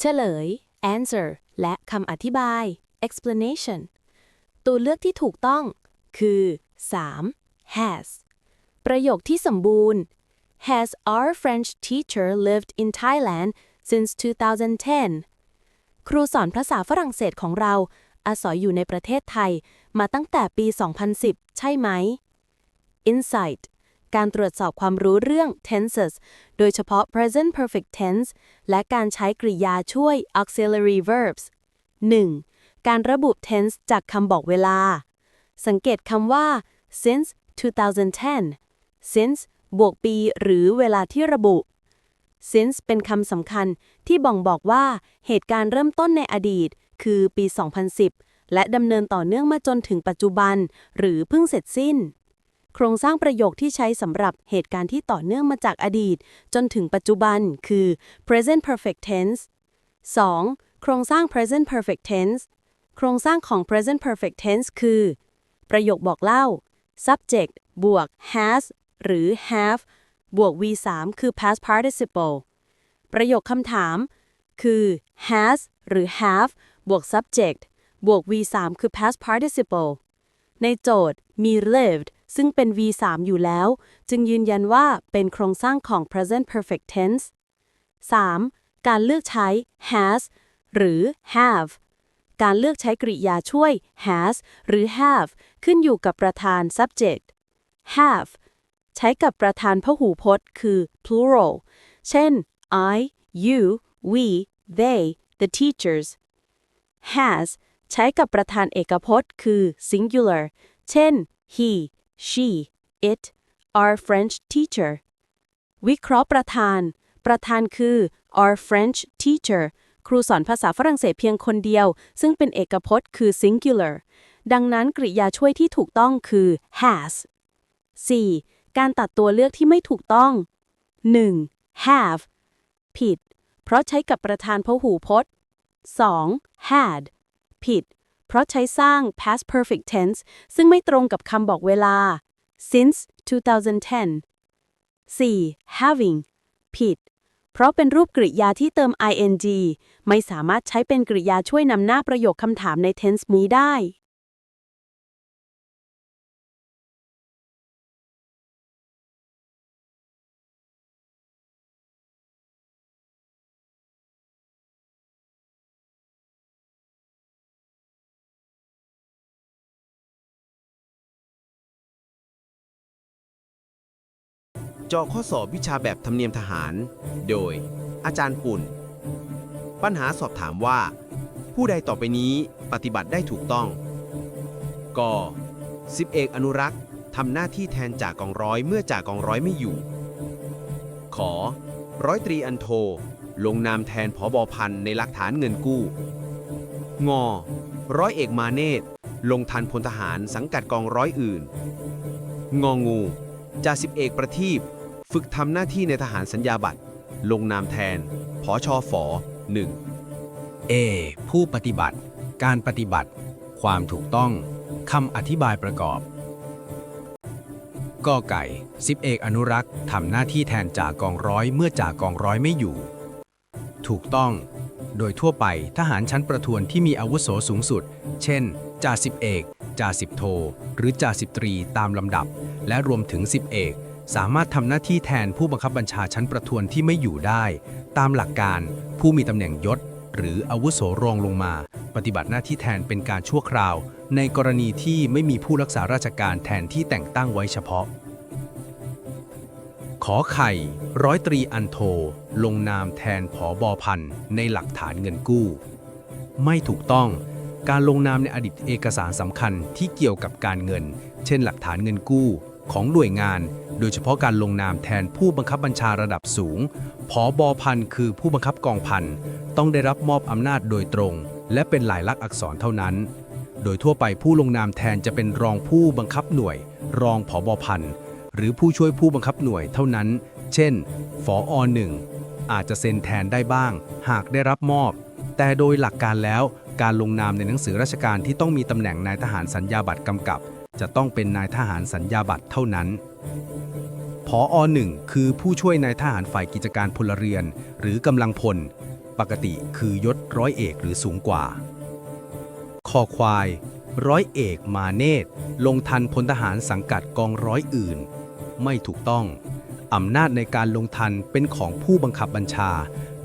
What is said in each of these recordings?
เฉลย answer และคำอธิบาย explanation ตัวเลือกที่ถูกต้อง คือ 3. has ประโยคที่สมบูรณ์ Has our French teacher lived in Thailand since 2010 ครูสอนภาษาฝรั่งเศสของเรา อาศัยอยู่ในประเทศไทย มาตั้งแต่ปี 2010 ใช่ไหม Insight การตรวจสอบความรู้เรื่อง tenses โดยเฉพาะ present perfect tense และการใช้กริยาช่วย auxiliary verbs 1. การระบุ tense จากคำบอกเวลา สังเกตคำว่า since 2010 since บวกปีหรือเวลาที่ระบุ since เป็นคำสำคัญที่บ่งบอกว่าเหตุการณ์เริ่มต้นในอดีต คือปี 2010 และดำเนินต่อเนื่องมาจนถึงปัจจุบัน หรือเพิ่งเสร็จสิ้น โครงสร้างประโยคที่ใช้สำหรับเหตุการณ์ที่ต่อเนื่องมาจากอดีต จนถึงปัจจุบันคือ present perfect tense 2. โครงสร้าง present perfect tense โครงสร้างของ present perfect tense คือ ประโยคบอกเล่า subject บวก has หรือ have บวก v3 คือ past participle ประโยคคำถาม คือ has หรือ have บวก subject บวก v3 คือ past participle ในโจทย์มี lived ซึ่งเป็น v3 อยู่แล้ว จึงยืนยันว่าเป็นโครงสร้างของ present perfect tense 3. การเลือกใช้ has หรือ have การเลือกใช้กริยาช่วย has หรือ have ขึ้นอยู่กับประธาน subject have ใช้กับประธานพหูพจน์คือ plural เช่น I you we they the teachers has ใช้กับประธานเอกพจน์คือ singular เช่น he she it our French teacher วิเคราะห์ประธาน ประธานคือ our French teacher ครูสอนภาษาฝรั่งเศสเพียงคนเดียว ซึ่งเป็นเอกพจน์คือ singular ดังนั้นกริยาช่วยที่ถูกต้องคือ has 4. การตัดตัวเลือกที่ไม่ถูกต้อง 1. have ผิด เพราะใช้กับประธานพหูพจน์ 2. had ผิด เพราะใช้สร้าง past perfect tense ซึ่งไม่ตรงกับคำบอกเวลา since 2010 4. having ผิด เพราะเป็นรูปกริยาที่เติม ing ไม่สามารถใช้เป็นกริยาช่วยนำหน้าประโยคคำถามใน tense นี้ได้ จอข้อสอบวิชาแบบธรรมเนียมทหาร โดย อาจารย์ปุ่น ปัญหาสอบถามว่า ผู้ใดต่อไปนี้ปฏิบัติได้ถูกต้องกสิบเอกอนุรักษ์ทำหน้าที่แทนจากกองร้อยเมื่อจากกองร้อยไม่อยู่ ขอ ร้อยตรีอันโท ลงนามแทนผอบอพันในหลักฐานเงินกู้ งอ ร้อยเอกมาเนตลงทันพลทหารสังกัดกองร้อยอื่น งองูจ่าสิบเอกประทีป ฝึกทำหน้าที่ในทหารสัญญาบัตร ลงนามแทนผอชอฝอหนึ่ง A ผู้ปฏิบัติ การปฏิบัติ ความถูกต้องคำอธิบายประกอบกอไก่สิบเอกอนุรักษ์ทำหน้าที่แทนจ่ากองร้อยเมื่อจ่ากกองร้อยไม่อยู่ ถูกต้อง โดยทั่วไปทหารชั้นประทวนที่มีอาวุโสสูงสุด เช่น จ่าสิบเอก จ่าสิบโท หรือจ่าสิบตรีตามลำดับ และรวมถึงสิบเอก สามารถทำหน้าที่แทนผู้บังคับบัญชาชั้นประทวนที่ไม่อยู่ได้ ตามหลักการผู้มีตำแหน่งยศ หรืออาวุโสรองลงมา ปฏิบัติหน้าที่แทนเป็นการชั่วคราว ในกรณีที่ไม่มีผู้รักษาราชการแทนที่แต่งตั้งไว้เฉพาะ ขอไข่ร้อยตรีอันโท ลงนามแทนผอบอพันในหลักฐานเงินกู้ ไม่ถูกต้องการลงนามในอดีตเอกสารสำคัญที่เกี่ยวกับการเงิน เช่น หลักฐานเงินกู้ ของหน่วยงาน โดยเฉพาะการลงนามแทนผู้บังคับบัญชาระดับสูง ผอบอพันคือผู้บังคับกองพัน ต้องได้รับมอบอำนาจโดยตรง และเป็นลายลักษณ์อักษรเท่านั้น โดยทั่วไปผู้ลงนามแทนจะเป็นรองผู้บังคับหน่วย รองผอบอพันหรือผู้ช่วยผู้บังคับหน่วยเท่านั้น เช่นฝออหนึ่งอาจจะเซ็นแทนได้บ้าง หากได้รับมอบ แต่โดยหลักการแล้วการลงนามในหนังสือราชการที่ต้องมีตำแหน่งนายทหารสัญญาบัตรกำกับ จะต้องเป็นนายทหารสัญญาบัตรเท่านั้นผออหนึ่งคือผู้ช่วยนายทหารฝ่ายกิจการพลเรือน หรือกำลังพล ปกติคือยศร้อยเอกหรือสูงกว่า คอควาย ร้อยเอกมาเนตลงทันพลทหารสังกัดกองร้อยอื่น ไม่ถูกต้อง อำนาจในการลงทันเป็นของผู้บังคับบัญชา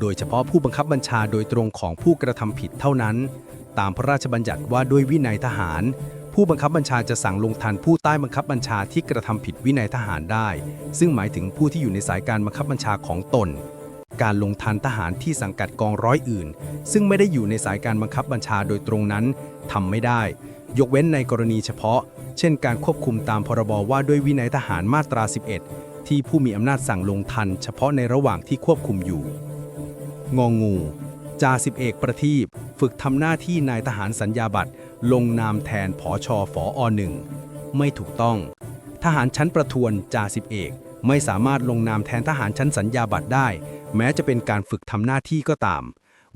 โดยเฉพาะผู้บังคับบัญชาโดยตรงของผู้กระทำผิดเท่านั้น ตามพระราชบัญญัติว่าด้วยวินัยทหาร ผู้บังคับบัญชาจะสั่งลงทันผู้ใต้บังคับบัญชาที่กระทำผิดวินัยทหารได้ ซึ่งหมายถึงผู้ที่อยู่ในสายการบังคับบัญชาของตน การลงทันทหารที่สังกัดกองร้อยอื่น ซึ่งไม่ได้อยู่ในสายการบังคับบัญชาโดยตรงนั้นทำไม่ได้ ยกเว้นในกรณีเฉพาะ เช่น การควบคุมตามพรบว่าด้วยวินัยทหารมาตรา 11 ที่ผู้มีอำนาจสั่งลงทันเฉพาะในระหว่างที่ควบคุมอยู่ งองูจ่าสิบเอกประทีปฝึกทำหน้าที่นายทหารสัญญาบัตร ลงนามแทนผอชอฝอหนึ่งไม่ถูกต้อง ทหารชั้นประทวนจ่าสิบเอก ไม่สามารถลงนามแทนทหารชั้นสัญญาบัตรได้ แม้จะเป็นการฝึกทำหน้าที่ก็ตาม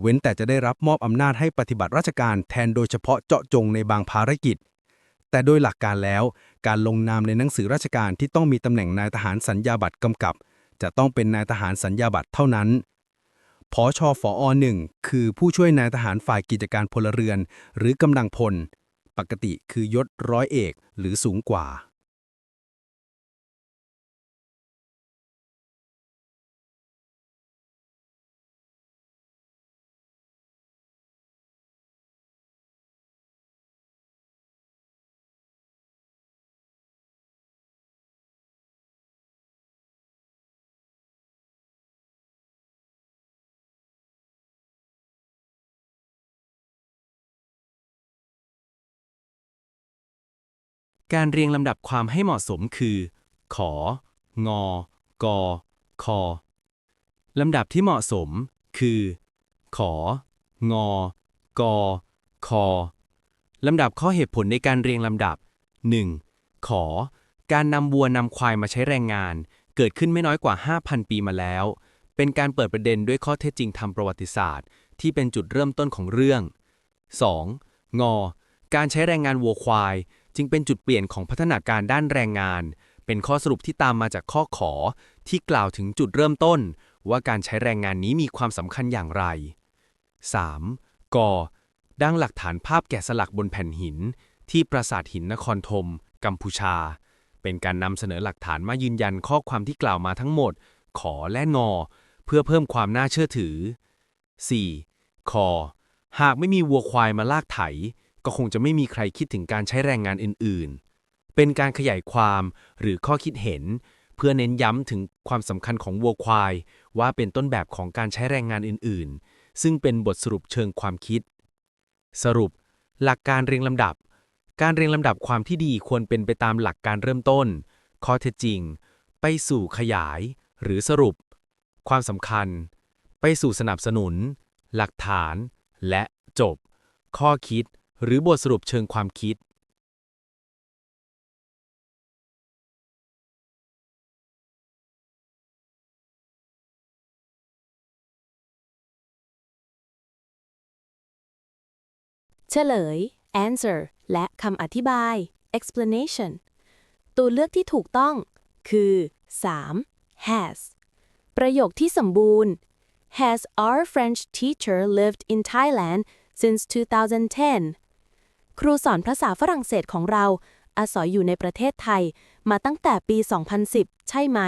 เว้นแต่จะได้รับมอบอำนาจให้ปฏิบัติราชการแทนโดยเฉพาะเจาะจงในบางภารกิจ แต่โดยหลักการแล้ว การลงนามในหนังสือราชการที่ต้องมีตำแหน่งนายทหารสัญญาบัตรกำกับ จะต้องเป็นนายทหารสัญญาบัตรเท่านั้น พอชอฝอหนึ่งคือผู้ช่วยนายทหารฝ่ายกิจการพลเรือน หรือกำลังพล ปกติคือยศร้อยเอกหรือสูงกว่า การเรียงลำดับความให้เหมาะสมคือ ขอ งอ กอ คอ ลำดับที่เหมาะสม คือ ขอ งอ กอ คอ ลำดับข้อเหตุผลในการเรียงลำดับ 1. ขอ การนำวัวนำควายมาใช้แรงงาน เกิดขึ้นไม่น้อยกว่า 5,000 ปีมาแล้ว เป็นการเปิดประเด็นด้วยข้อเท็จจริงทางประวัติศาสตร์ ที่เป็นจุดเริ่มต้นของเรื่อง 2. งอ การใช้แรงงานวัวควาย จึงเป็นจุดเปลี่ยนของพัฒนาการด้านแรงงาน เป็นข้อสรุปที่ตามมาจากข้อขอ ที่กล่าวถึงจุดเริ่มต้น ว่าการใช้แรงงานนี้มีความสำคัญอย่างไร 3. กดังหลักฐานภาพแกะสลักบนแผ่นหิน ที่ปราสาทหินนครธม กัมพูชา เป็นการนำเสนอหลักฐานมายืนยันข้อความที่กล่าวมาทั้งหมด ขอและงอ เพื่อเพิ่มความน่าเชื่อถือ 4. คอหากไม่มีวัวควายมาลากไถ ก็คงจะไม่มีใครคิดถึงการใช้แรงงานอื่น ๆ เป็นการขยายความหรือข้อคิดเห็น เพื่อเน้นย้ำถึงความสำคัญของวัวควาย ว่าเป็นต้นแบบของการใช้แรงงานอื่น ๆ ซึ่งเป็นบทสรุปเชิงความคิด สรุป หลักการเรียงลำดับ การเรียงลำดับความที่ดีควรเป็นไปตามหลักการเริ่มต้น ข้อเท็จจริง ไปสู่ขยาย หรือสรุป ความสำคัญ ไปสู่สนับสนุน หลักฐาน และจบ ข้อคิด หรือบทสรุปเชิงความคิด เฉลย answer และคำอธิบาย explanation ตัวเลือกที่ถูกต้องคือ 3. has ประโยคที่สมบูรณ์ Has our French teacher lived in Thailand since 2010 ครูสอนภาษาฝรั่งเศสของเรา อาศัยอยู่ในประเทศไทย มาตั้งแต่ปี 2010 ใช่ไหม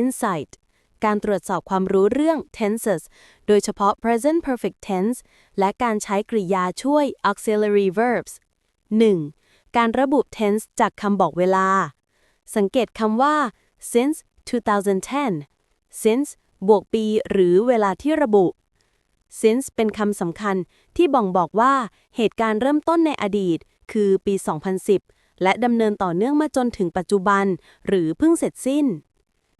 Insight การตรวจสอบความรู้เรื่อง tenses โดยเฉพาะ present perfect tense และการใช้กริยาช่วย auxiliary verbs 1. การระบุ tense จากคำบอกเวลา สังเกตคำว่า since 2010 since บวกปีหรือเวลาที่ระบุ since เป็นคำสำคัญที่บ่งบอกว่าเหตุการณ์เริ่มต้นในอดีต คือปี 2010 และดำเนินต่อเนื่องมาจนถึงปัจจุบัน หรือเพิ่งเสร็จสิ้น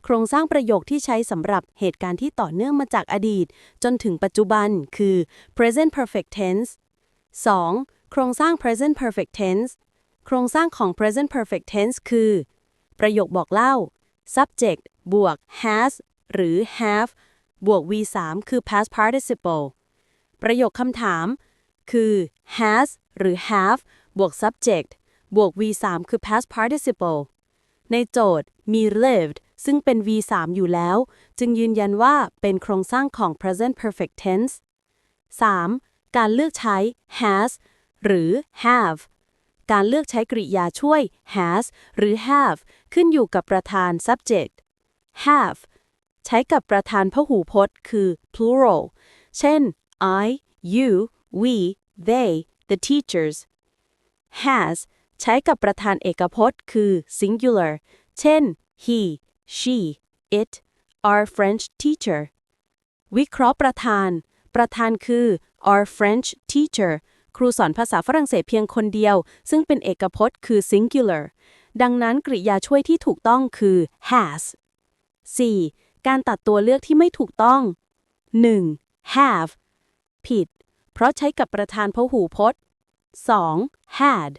โครงสร้างประโยคที่ใช้สำหรับเหตุการณ์ที่ต่อเนื่องมาจากอดีต จนถึงปัจจุบัน คือ present perfect tense 2. โครงสร้าง present perfect tense โครงสร้างของ present perfect tense คือ ประโยคบอกเล่า subject บวก has หรือ have บวก v3 คือ past participle ประโยคคำถามคือ has หรือ have บวก subject บวก v3 คือ past participle ในโจทย์มี lived ซึ่งเป็น V3 อยู่แล้ว จึงยืนยันว่าเป็นโครงสร้างของ present perfect tense 3. การเลือกใช้ has หรือ have การเลือกใช้กริยาช่วย has หรือ have ขึ้นอยู่กับประธาน subject have ใช้กับประธานพหูพจน์คือ plural เช่น I you we they the teachers has ใช้กับประธานเอกพจน์คือ singular เช่น he she it our French teacher วิเคราะห์ประธาน ประธานคือ our French teacher ครูสอนภาษาฝรั่งเศสเพียงคนเดียว ซึ่งเป็นเอกพจน์คือ singular ดังนั้นกริยาช่วยที่ถูกต้องคือ has 4. การตัดตัวเลือกที่ไม่ถูกต้อง 1. have ผิด เพราะใช้กับประธานพหูพจน์ 2. had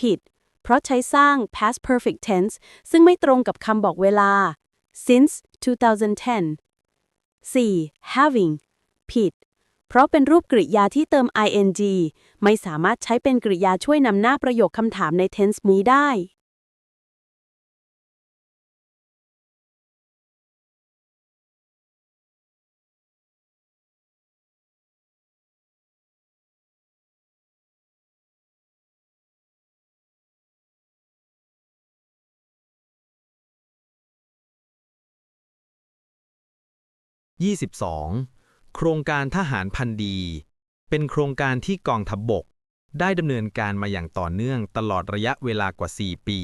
ผิด เพราะใช้สร้าง past perfect tense ซึ่งไม่ตรงกับคำบอกเวลา since 2010 4. having ผิด เพราะเป็นรูปกริยาที่เติม ing ไม่สามารถใช้เป็นกริยาช่วยนำหน้าประโยคคำถามใน tense นี้ได้ 22. โครงการทหารพันดี เป็นโครงการที่กองทัพบบก ได้ดำเนินการมาอย่างต่อเนื่องตลอดระยะเวลากว่า 4 ปี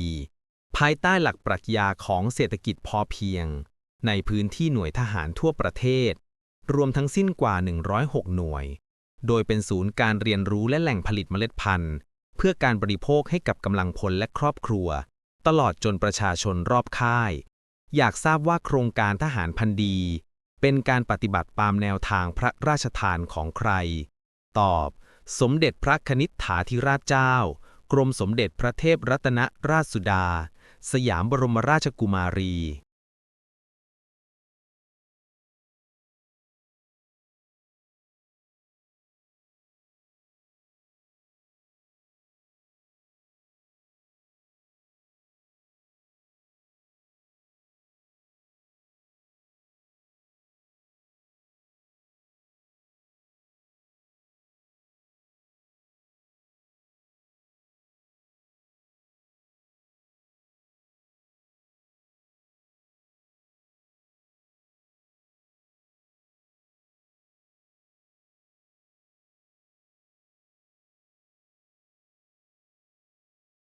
ภายใต้หลักปรัชญาของเศรษฐกิจพอเพียง ในพื้นที่หน่วยทหารทั่วประเทศ รวมทั้งสิ้นกว่า 106 หน่วย โดยเป็นศูนย์การเรียนรู้และแหล่งผลิตเมล็ดพันธุ์ เพื่อการบริโภคให้กับกำลังพลและครอบครัว ตลอดจนประชาชนรอบค่าย อยากทราบว่าโครงการทหารพันดี เป็นการปฏิบัติตามแนวทางพระราชทานของใคร ตอบ สมเด็จพระคณิษฐาธิราชเจ้า กรมสมเด็จพระเทพรัตนราชสุดา สยามบรมราชกุมารี